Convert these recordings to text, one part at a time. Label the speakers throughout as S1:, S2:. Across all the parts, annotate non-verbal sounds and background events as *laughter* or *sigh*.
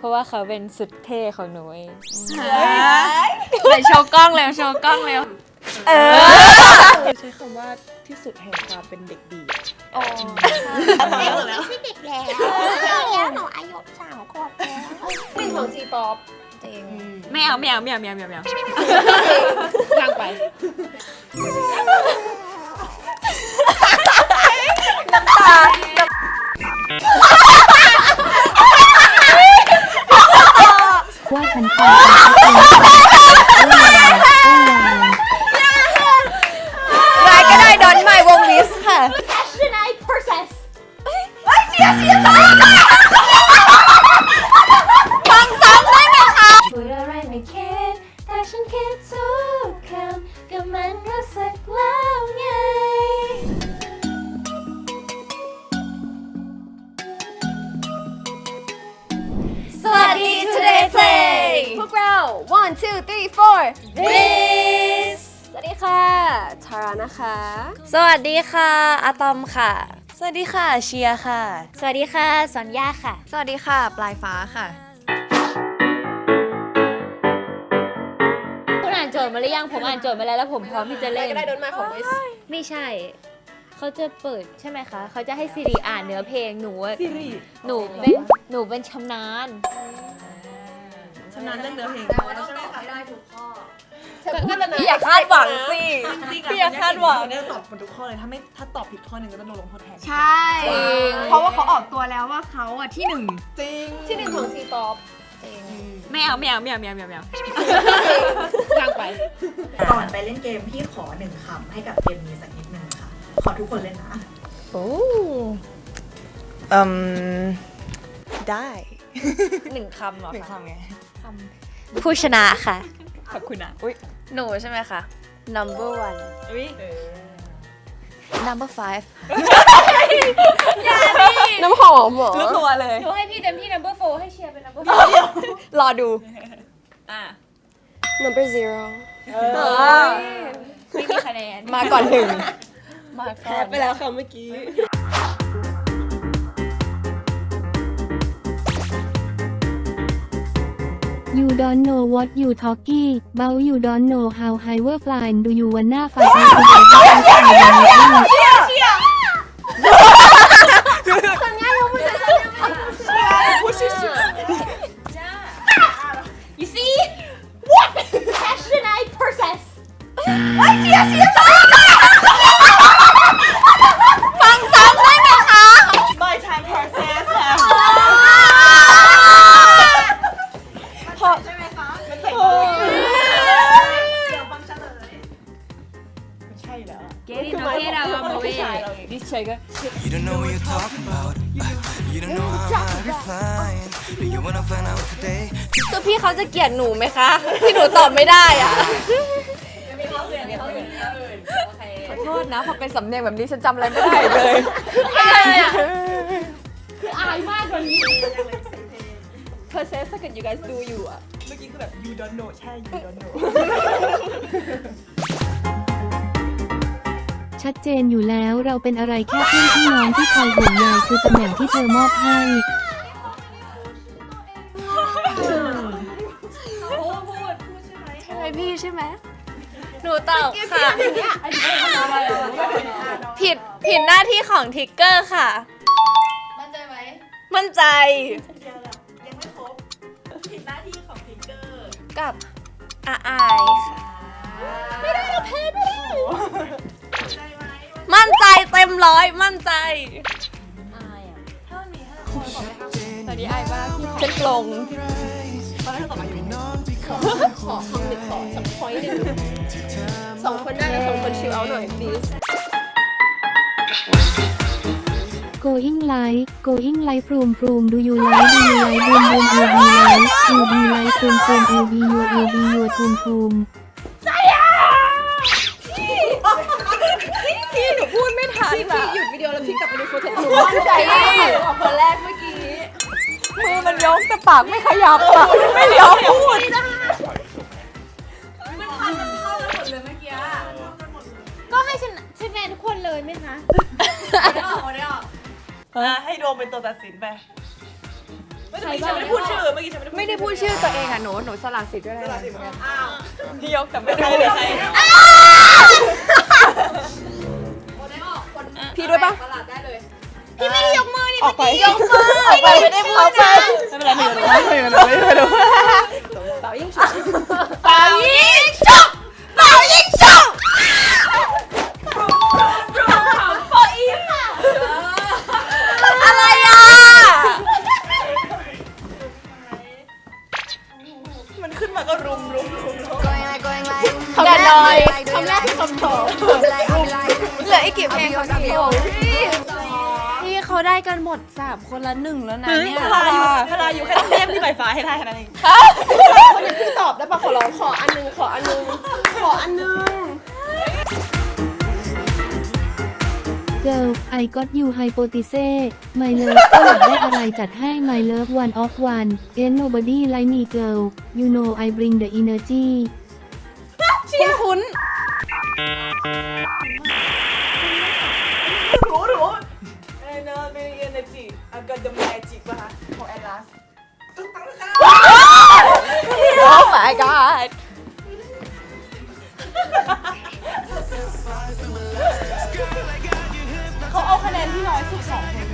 S1: เพราะว่าเขาเป็นสุดเท่ของหนูเอง
S2: ไหนโชว์กล้องแล้วโชว์กล้องแล้ว
S3: ใช้คำว่าที่สุดแห่งความเป็นเด็กดี
S4: แล้วไม่ใช่เด็กแล้วแล้วหนูอายุสามขวบแล้ว
S3: เป็นของซีป๊อป
S4: จริง
S2: ไม่เอาไม่เอาไม่เอาไม่เอาไม่เอาไม่เอา
S3: วางไป
S5: ว่า
S1: 啊 *laughs* ทารานะคะ
S2: สวัสดีค่ะอะตอมค่ะ สวัสดีค่ะเชียร์ค่ะ
S4: สวัสดีค่ะสอนย่าค่ะ
S2: สวัสดีค่ะ ปลายฟ้าค่ะ
S1: คุณอ่านโจทย์มาหรือยังผมอ่านโจทย์มาแล้วแล้วผมพร้อมที่จะเล่น
S3: ก็ได้โดนมาของวิส
S1: ไม่ใช่ เขาจะเปิดใช่ไหมคะ เขาจะให้ซิริอ่านเนื้อเพลงหนูอะ
S3: ซีรีส์
S1: หนูเป็นหนูเป็นชำนาญ
S3: ชำนาญเรื่องเนื้อเพลงใช่ไหมคะ
S2: พี่อย่าคาดหวังสิ
S3: จริงๆ
S2: พี่อย่าคาดหวัง
S3: เนี่ยตอบหมดทุกข้อเลยถ้าไม่ถ้าตอบผิดข้อหนึ่งก็จะโดนลงโทษแทน
S2: ใช่ เพราะว่าเขาออกตัวแล้วว่าเขาอะที่หนึ่ง
S3: จริง
S1: ที่หนึ่งของซีป๊อป
S2: ไม่เอาไม่เอาไม่เอาไม่เอาไม่เอาไม่เอา
S3: วางไป
S6: ก่อนไปเล่นเกมพี่ขอหนึ่งคำให้กับเกมนี้สักนิดนึงค่ะ ขอทุกคนเลยนะ
S2: โอ้
S3: อืมได้
S2: หนึ่งคำเหรอ
S3: หนึ่ง
S2: คะ
S3: คำไง
S2: ผู้ชนะค่ะ
S3: ขอบคุณนะอุ้ย
S2: หนูใช่ไหมคะ number one
S3: อุ้ย
S2: number five
S1: น้ำหอมเหรอ
S3: รู้ตัวเลย
S1: หนูให้พี่เต็มที่ number four ให้เชียร์เป็น number
S2: รอดู
S1: number zero ไม่มีคะแนน
S2: มาก่อนหนึ่ง
S1: มาก่
S3: แพ้
S1: อน
S3: ไปแล้วค่ะเมื่อกี้
S5: you don't know what you talking about you don't know how high we're flying do you wanna fight me today
S2: ตอบไม่ได้อะขอโทษนะพอเป็นสำเนียงแบบนี้ฉันจำอะไรไม่ได้เลย
S4: คืออายมากกว่านี้
S3: process ถ้าเกิด you guys ดูอยู่อะเมื่อกี้คือแบบ you don't know ใช่ you don't know
S5: ชัดเจนอยู่แล้วเราเป็นอะไรแค่เพื่อนพี่น้องที่คอยห่วงใยคือตำแหน่งที่เธอมอบให้
S2: ช่ไหมพี่ใช่ไหมหนูตอบค่ะ ผิดผิดหน้าที่ของทิกเกอร์ค่ะ มั่นใจไหมมั่นใจ
S6: ยังไม่ครบผิดหน้าที่ของพิงเกอร์
S2: กับอาอายค่ะมั่นใจเต็มร้อยมั่นใจ
S1: ตอนนี้อายมากพี่
S2: ฉันปลง
S4: ขอคำหนึ่งขอ
S3: สักพอยหนึ่งสองคนได้แล้สองคนชิลเอาหน่อย please
S5: going live going live พรูมพรูมดูยูไลฟ์ดูยูไลฟ์บูมบูมยูบีไลฟ์ยูบีไลฟ์
S2: พ
S5: รูมพรูมยูบียูยูบียูพรูมพรูม
S4: พี่
S2: หนูพูดไม่ทัน
S3: พี่หยุดวิดีโอแล้วพี่กลับไปดูโฟโต้หนู
S2: มั่นใจออกคนแรกเมื่อกี้มือมันยกแต่ปากไม่ขยับอะไม่ยอมพูด
S4: เลยไหมคะ
S3: อะให้ดวงเป็นตัวตัดสินไปเมื่อกี้ฉันไม่ได้พูดชื่อเมื่อกี้ฉัน
S2: ไม่ได้พูดชื่อตัวเองอะหนูหนูสลักสิทธิ์ด้วย
S3: สลั
S2: นะ
S3: ดสิเหมือนกัน
S2: พี่ยกแต่ไม่ได้
S3: ใครเลยใคร
S2: พี่ด้วยปะ
S4: พี่ไม่ได้ยกมือนี่
S2: ออกไปยกมือออกไปไม่ได้พูดนะ
S3: ไม่เป็นไรไม่เป็นไรไม่เป็นไรไม่เป็นไร
S2: เป่ายิ่งฉุบ
S4: เป่ายิงฉุบ
S3: มันขึ้นมาก็รุมรุมรุม
S2: อย่าหน่อยคำแรกคือคำตอบเหลืออีกกี่เพลงเขาพี่พี่เขาได้กันหมดสามคนละหนึ่งแล้วนะเนี่ย
S3: พลาอยู่พลาอยู่แค่ต้องเรียกพี่ใบฟ้าให้ได้แค่นั้นเอง
S4: คนนี้พี่ตอบได้ปะขอร้องขออันนึงขออันนึงขออันนึง
S5: Girl I got you hypothesis My love ก็อยากได้อะไรจัดให้ My love one of one Ain't nobody like me girl You know I bring the energy
S2: คุ้น
S3: รู้รู้เอ้ยเนอะเป็นเอเนจีอาการดมแมจิกป่ะคะของแอลลัสตุ๊กตังค่ะ
S2: ๆ Oh my god
S3: เขาเอาคะแนนที่น้อยสุดสองเพลง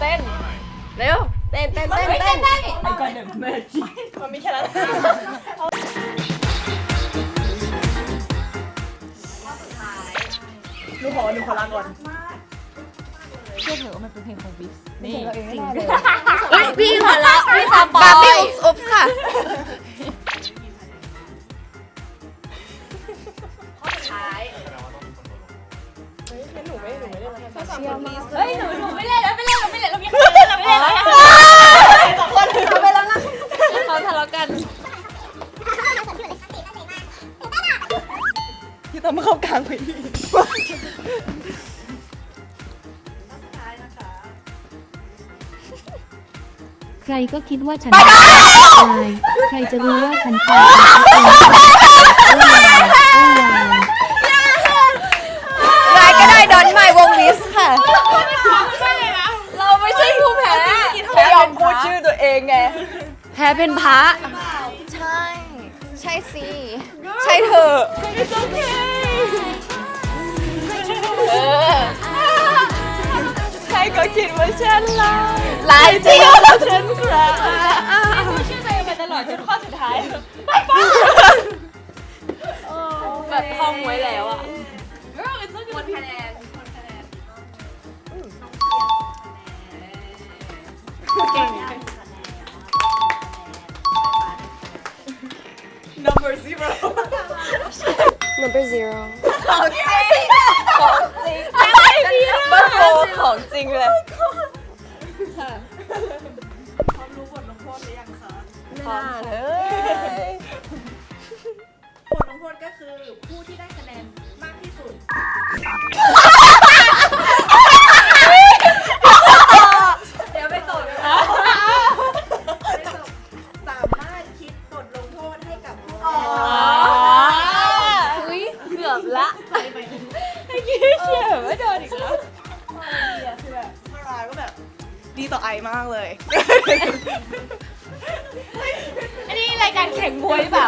S2: เต้น เร็ว
S4: เต้นเต้นเต้นเต้น
S3: อาการดมแมจิกมันมีแค่นั้นหนูขอหนูขอลาก่อน
S2: เชื่อเถอะว่ามันเป็นเพลงของบิสนี่
S4: เฮ้ยพี่หัวเราะพี่สปอบา
S2: ร์บี้อุ๊บอุ๊บค่ะ
S3: ที่ต้องมาเข้ากลางไปอีก
S5: ใครก็คิดว่าฉันตายใครจะรู้ว่าฉันตายโอ้ย
S2: รายก็ได้ดอนไมวงลิสค่ะ เราไม่ใช่ผู้แพ้เขายอมพูดชื่อตัวเองไง แพ้เป็นพระ ใช่ ใช่สิ ใช่เธอเอ ใครก็คิดว่าฉันลายลายจริงฉันครับ
S3: ชื่อตัวเองมาตลอดจนข้อสุดท้าย
S2: แบบท่องไว้แล้วอะ
S3: number zero
S4: number zero
S2: ของจริงของจริง มันโฟของจริงเลย
S3: พร้อมรู้บทลงโทษหรือยังคะ
S2: พร้อม
S3: เลย
S2: อันนี้รายการแข่งมวยเปล่า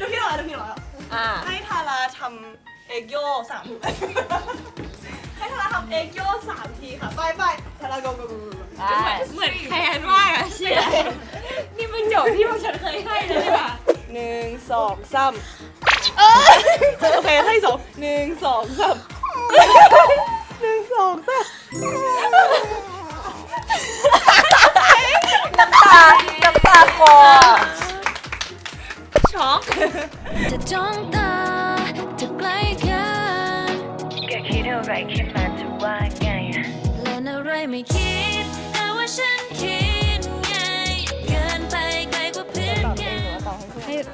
S3: ดูพี่หน่อยดูพี่หน่อย
S2: อ่า
S3: ให้ทาราทำเอ็กโยสามให้ทาราทำเอ็กโยสามทีค่ะ ไปไปทาราโกโกโกโก
S1: เหมือนแคนมากอะเชียนี่มันโจทย์ที่พวกฉันเคยให้เลยนี่หว่า
S3: หนึ่งสองสามโอเคให้สองหนึ่งสองสามหนึ่งสองสาม
S2: น้ำตา น้ำตาคอ
S3: ช็อก
S1: จะจ้องตาจะใกล้กัน
S7: แกคิดอะไรขึ้นมาจะว่าไง
S1: เล่นอะไรไม่คิดแต่ว่าฉันคิดไงเกินไปไกลกว่าเพื่อนกัน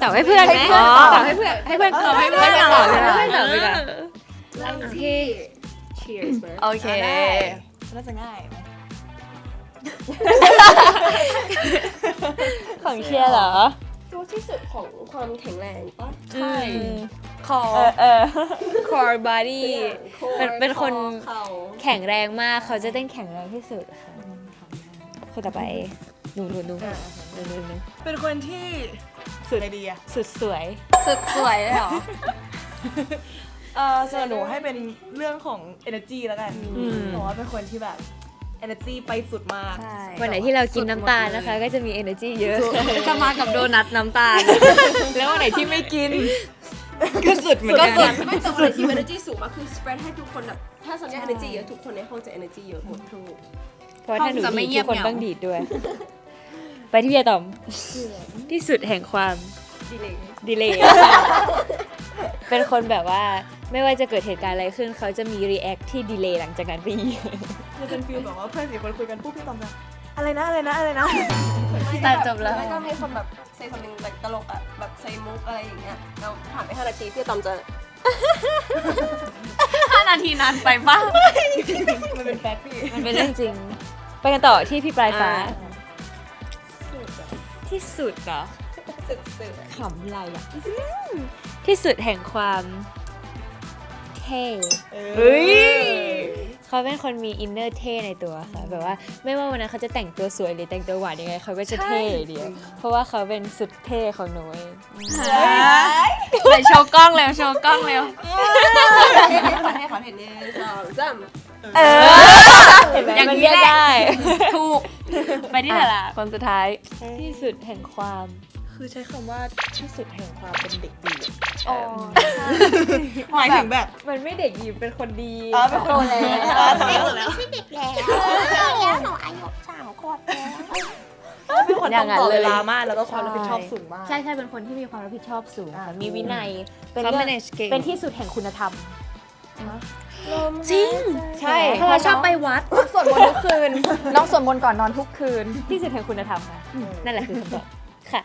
S2: ต่อให้เพื่อนไหมต่อให้เพื่อนให้เพื่อนต่อให้เพื่อนต่อให้เพื่อนต่อไปกันที่ cheers โอเค
S3: น่าจะง่ายไหม
S2: ของเชียร์เหรอ
S4: ตัวที่สุดของความแข็งแรงปะ
S2: ใช่
S1: คอ
S2: เออเออ
S1: core body เป็นเป็นคน
S4: เข่า
S1: แข็งแรงมากเขาจะเต้นแข็งแรงที่สุดค่ะคนต่อไปหนูหนูหนูหนูหนูหนู
S3: เป็นคนที่สุดไอเดีย
S1: สุดสวย
S2: สุดสวยเลยเหรอ
S3: เออสำหรับหนูให้เป็นเรื่องของ energy แล้วกันเพราะว่าเป็นคนที่แบบ energy ไปสุดมาก
S1: วันไหนที่เรากินน้ำตาลนะคะ ก็จะมี energy เยอะ
S2: จะมากับโดนัทน้ำตาล
S1: แล้ววันไหนที่ไม่กิน
S2: ก็สุดเหมือนกัน
S4: ไม่แต่วันที่ energy สูงมากคือ spread ให้ทุกคนแบบถ้าสัญญา energy เยอะทุกคนในห้องจะ energy เยอะหมดทุก
S1: เพราะถ้าหนู
S2: จะไม่
S1: ดีด
S2: เงีย
S1: ทุ
S2: บ
S1: กคน
S2: เหงา
S1: ต้องดีดด้วย ไปที่เบียร์ตอม ที่สุดแห่งความ
S4: ดีเลย
S1: ดีเลย เป็นคนแบบว่า ไม่ว่าจะเกิดเหตุการณ์อะไรขึ้น เขาจะมีรีแอคที่ดีเลยหลังจากนั้นไปอีก
S3: มันเป็นฟีลแบบว่าเพื่อนสี่คนคุยกันปุ๊บพี่ตอมจะอะไรนะอะไรนะอะไรนะ
S2: แต่จบแล้ว
S4: แล้วก็ให้คนแบบ say something like ตลกอะแบบ say มุกอะไรอย่างเงี้ยเราผ่านไป5นาทีพี่ตอมจะ
S2: 5นาทีนานไปป่ะ
S3: มันเป็นแฟกต์พี่
S1: มันเป็นเรื่องจริง ไปกันต่อที่พี่ปลายฟ้า
S2: อ่า
S1: ที่สุดเหรอ
S4: สึกสึก
S1: ขำอะไรล่ะที่สุดแห่งความ เท่
S3: เฮ้ย
S1: เขาเป็นคนมีอินเนอร์เท่ในตัวค่ะแบบว่าไม่ว่าวันนั้นเขาจะแต่งตัวสวยหรือแต่งตัวหวานยังไงเขาก็จะเท่เดียว เพราะว่าเขาเป็นสุดเท่ของหนูเอง
S2: ไหนโชว์กล้องเร็วโชว์กล้องเร็ว
S4: ขอให้ขอเห็นหนึ่งสองสาม
S1: เห็นไหม
S2: อย่าง
S1: มัน
S2: นี้
S1: เรียก
S2: แหละ
S1: ได้
S2: ถูก ไปที่ไหนล่ะ
S1: คนสุดท้ายที่สุดแห่งความ
S3: คือใช้คำว่าที่สุดแห่งความเป็นเด็กดี อะ
S1: อ๋อ
S3: หมายถึงแบบ
S1: มันไม่เด็กหยิบเป็นคนดี
S3: อ๋อเป็นคนแล้วอ๋อโตแล้วเป็นคนตรงต่อเวลามากแล้วก็ความรับผิดชอบสูงมาก
S1: ใช่ใช่เป็นคนที่มีความรับผิดชอบสูงค่ะ
S3: อ่ามี
S1: มีวินัยเป็น
S2: เขา
S1: เรื่อง
S2: manage เก่ง
S1: เป็นที่สุดแห่งคุณธรรม
S2: จริง
S1: ใช่
S2: เพราะเราชอบไปวัดสวดมนต์ทุกคืน น้องสวดมนต์ก่อนนอนทุกคืน
S1: ที่สุดแห่งคุณธรรมค่ะ นั่นแหละคือคำตอบค่ะ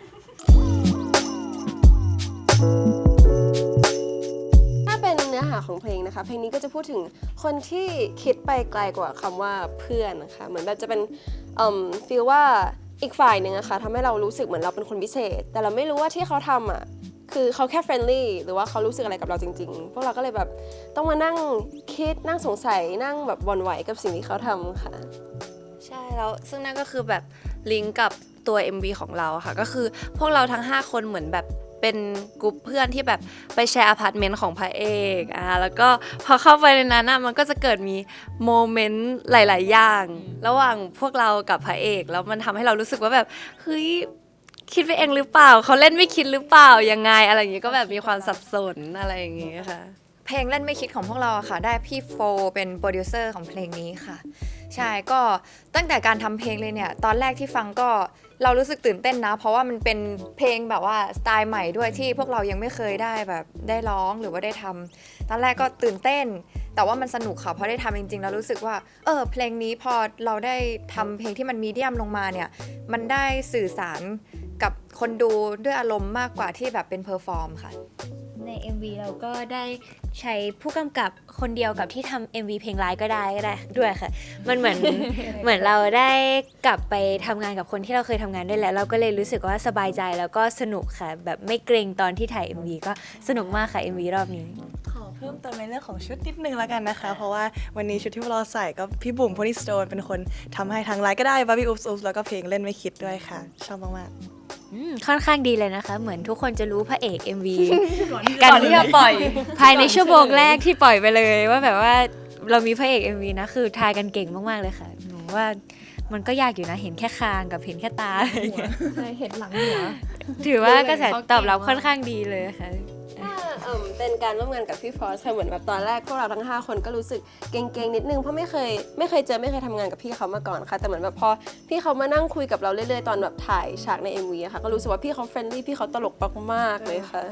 S4: ถ้าเป็นเนื้อ หาของเพลงนะคะ เพลงนี้ก็จะพูดถึงคนที่คิดไปไกลกว่าคำว่าเพื่อนนะคะ เหมือนแบบจะเป็นฟีลว่าอีกฝ่ายหนึ่งอะคะทำให้เรารู้สึกเหมือนเราเป็นคนพิเศษ แต่เราไม่รู้ว่าที่เขาทำอะคือเขาแค่เฟรนลี่หรือว่าเขารู้สึกอะไรกับเราจริงๆ พวกเราก็เลยแบบต้องมานั่งคิดนั่งสงสัยนั่งแบบวนไหวกับสิ่งที่เขาทำค่ะ
S2: ใช่แล้วซึ่งนั่นก็คือแบบลิงก์กับตัว MV ของเราค่ะ ก็คือพวกเราทั้ง 5 คนเหมือนแบบ เป็นกลุ่มเพื่อนที่แบบไปแชร์อพาร์ตเมนต์ของพระเอกอ่าแล้วก็พอเข้าไปในนั้นอะมันก็จะเกิดมีโมเมนต์หลาย ๆ อย่าง ระหว่างพวกเรากับพระเอก แล้วมันทำให้เรารู้สึกว่าแบบเฮ้ยคิดไปเองหรือเปล่า เขาเล่นไม่คิดหรือเปล่ายังไงอะไรอย่างงี้ก็แบบมีความสับสนอะไรอย่างงี้ค่ะ
S8: เพลงเล่นไม่คิดของพวกเราค่ะ ได้พี่โฟเป็นโปรดิวเซอร์ของเพลงนี้ค่ะ ใช่ก็ตั้งแต่การทำเพลงเลยเนี่ย ตอนแรกที่ฟังก็เรารู้สึกตื่นเต้นนะ เพราะว่ามันเป็นเพลงแบบว่าสไตล์ใหม่ด้วยที่พวกเรายังไม่เคยได้แบบได้ร้องหรือว่าได้ทำตอนแรกก็ตื่นเต้น แต่ว่ามันสนุกค่ะเพราะได้ทำจริงๆแล้วรู้สึกว่า เออเพลงนี้พอเราได้ทำเพลงที่มันมีเดียมลงมาเนี่ย มันได้สื่อสารกับคนดูด้วยอารมณ์มากกว่าที่แบบเป็นเพอร์ฟอร์มค่ะ
S1: ใน MV เราก็ได้ใช้ผู้กำกับคนเดียวกับที่ทำ MV เพลงร้ายก็ได้ก็ได้ด้วยค่ะ มันเหมือน เหมือนเราได้กลับไปทำงานกับคนที่เราเคยทำงานด้วยแล้วเราก็เลยรู้สึกว่าสบายใจแล้วก็สนุกค่ะ แบบไม่เกรงตอนที่ถ่าย MV ก็สนุกมากค่ะ MV รอบนี้
S3: ขอเพิ่มเติมในเรื่องของชุดนิดนึงแล้วกันนะคะ เพราะว่าวันนี้ชุดที่พวกเราใส่ก็พี่บุ๋มโพนิสโตนเป็นคนทำให้ทางไลน์ก็ได้บาร์บี้อุ๊บอุ๊บแล้วก็เพลงเล่นไม่คิดด้วยค่ะ ชอบมาก
S1: อืมค่อนข้างดีเลยนะคะ เหมือนทุกคนจะรู้พระเอก MV
S3: ๆ
S1: กัน
S2: ก่อนที่จะปล่อย
S1: ภายในชั่วโมงแรกที่ปล่อยไปเลย ว่าแบบว่าเรามีพระเอก MV นะคือทายกันเก่งมาก ๆ เลยค่ะหนูว่ามันก็ยากอยู่นะเห็นแค่คางกับเห็นแค่ตาอะไรอย่างเงี้ย
S2: เห็นหลังหัว
S1: ถือว่ากระแสตอบรับค่อนข้างดีเลยค่ะ
S4: ถ้าเอิ่มเป็นการร่วมงานกับพี่ฟอสค่ะเหมือนแบบตอนแรกพวกเราทั้ง 5 คนก็รู้สึกเกรงๆนิดนึงเพราะไม่เคยไม่เคยเจอไม่เคยทำงานกับพี่เขามาก่อนค่ะ แต่เหมือนแบบพอพี่เขามานั่งคุยกับเราเรื่อยๆตอนแบบถ่ายฉากใน MV อะค่ะ ก็รู้สึกว่าพี่เขาเฟรนลี่พี่เขาตลกมากๆเลยค่ะ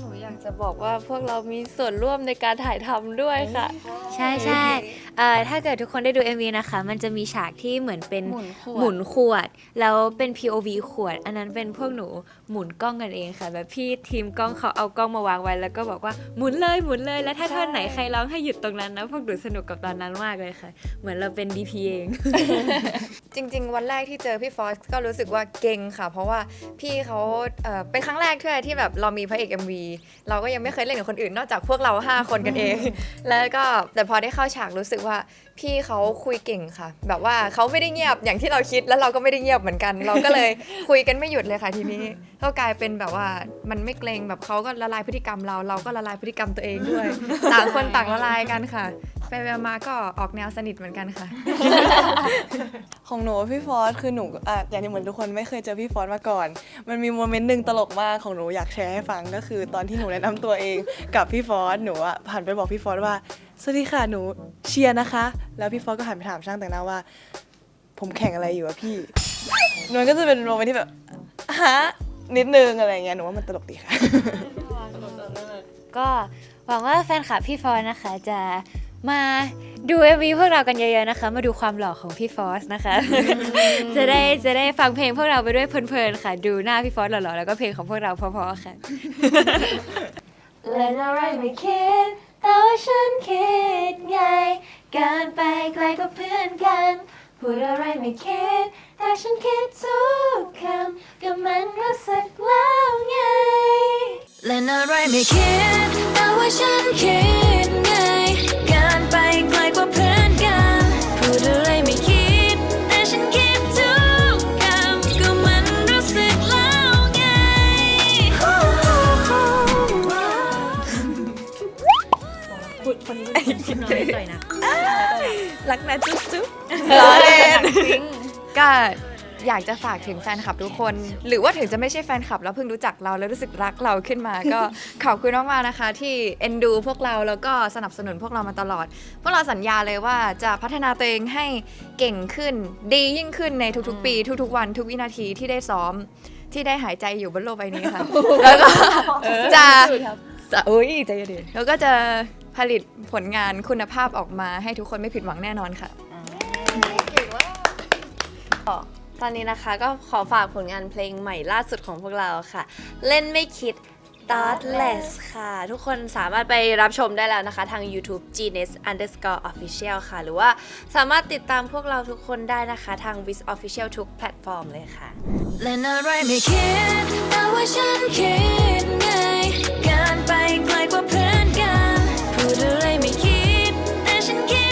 S2: หนูอยากจะบอกว่าพวกเรามีส่วนร่วมในการถ่ายทำด้วยค่ะ
S1: ใช่ใช่เอ่อถ้าเกิดทุกคนได้ดู MV นะคะ มันจะมีฉากที่เหมือนเป็น
S2: หมุนขวด
S1: หมุนขวด แล้วเป็น POV ขวด อันนั้นเป็นพวกหนูหมุนกล้องกันเองค่ะ แบบพี่ทีมกล้องเขาเอากล้องมาวางไว้ แล้วก็บอกว่าหมุนเลยหมุนเลย แล้วถ้าท่อนไหนใครร้องให้หยุดตรงนั้นนะพวกหนูสนุกกับตอนนั้นมากเลยค่ะ เหมือนเราเป็น DP เอง
S8: จริง ๆ วันแรกที่เจอพี่ฟอสก็รู้สึกว่าเก่งค่ะ เพราะว่าพี่เขาเอ่อเป็นครั้งแรกด้วยที่แบบเรามีพระเอก MV เราก็ยังไม่เคยเล่นกับคนอื่นนอกจากพวกเรา 5 คนกันเอง แล้วก็แต่พอได้เข้าฉากรู้สึกว่าพี่เขาคุยเก่งค่ะ แบบว่าเขาไม่ได้เงียบอย่างที่เราคิดแล้วเราก็ไม่ได้เงียบเหมือนกัน เราก็เลยคุยกันไม่หยุดเลยค่ะทีนี้ก็กลายเป็นแบบว่ามันไม่เกรงแบบเขาก็ละลายพฤติกรรมเรา เราก็ละลายพฤติกรรมตัวเองด้วยต่างคนต่างละลายกันค่ะ ไปมาก็ออกแนวสนิทเหมือนกันค่ะ
S3: ของหนูพี่ฟอสคือหนูอะอย่างที่เหมือนทุกคนไม่เคยเจอพี่ฟอสมาก่อน มันมีโมเมนต์หนึ่งตลกมากของหนูอยากแชร์ให้ฟังก็คือ ตอนที่หนูแนะนำตัวเองกับพี่ฟอสหนูอะผ่านไปบอกพี่ฟอสว่า สวัสดีค่ะหนูเชียร์นะคะ แล้วพี่ฟอสก็หันไปถามช่างแต่งหน้าว่า ผมแข่งอะไรอยู่อะพี่มันก็จะเป็นโมเมนต์ที่แบบฮะนิดนึงอะไรเงี้ยหนูว่ามันตลกดีค่ะ
S1: ก็หวังว่าแฟนคลับพี่ฟอสนะคะจะมาดู MV พวกเรากันเยอะๆนะคะ มาดูความหล่อของพี่ฟอสนะคะ จะได้จะได้ฟังเพลงพวกเราไปด้วยเพลินๆค่ะ ดูหน้าพี่ฟอสหล่อๆแล้วก็เพลงของพวกเราเพราะๆค่ะ
S2: เล่นอ อนกันพูดอะไรไม่คิด แต่ฉันคิดทุกคำก็มันรู้สึกแล้วไง
S7: เล่นอะไรไม่คิด แต่ว่าฉันคิดไง การไปไกลกว่าเพื่อนกัน พูดอะไรไม่คิด แต่ฉันคิดทุกคำก็มันรู้สึกแล้วไง
S8: รักนะจุ๊บจุ๊บล้อเล่นก็อยากจะฝากถึงแฟนคลับทุกคน หรือว่าถึงจะไม่ใช่แฟนคลับแล้วเพิ่งรู้จักเราแล้วรู้สึกรักเราขึ้นมา ก็ขอบคุณมากๆนะคะ ที่เอ็นดูพวกเราแล้วก็สนับสนุนพวกเรามาตลอด พวกเราสัญญาเลยว่าจะพัฒนาตัวเองให้เก่งขึ้น ดียิ่งขึ้นในทุกๆ ปี ทุกๆวันทุกวินาทีที่ได้ซ้อมที่ได้หายใจอยู่บนโลกใบนี้ค่ะ แล้วก็จะจะอุ้ยใจเย็นๆแล้วก็จะ ผลิตผลงานคุณภาพออกมาให้ทุกคนไม่ผิดหวังแน่นอนค่ะ
S2: ตอนนี้นะคะก็ขอฝากผลงานเพลงใหม่ล่าสุดของพวกเราค่ะ เล่นไม่คิด Thoughtless ค่ะ ทุกคนสามารถไปรับชมได้แล้วนะคะ ทาง YouTube Genius Underscore Official ค่ะ หรือว่าสามารถติดตามพวกเราทุกคนได้นะคะ ทาง Wiz Official ทุกแพลตฟอร์มเลยค่ะ
S7: เล่นอะไรไม่คิดแต่ว่าฉันคิดไงการไปไกลกว่าเพื่อน
S1: ดอะไรไม่คิดแต่ฉันคิด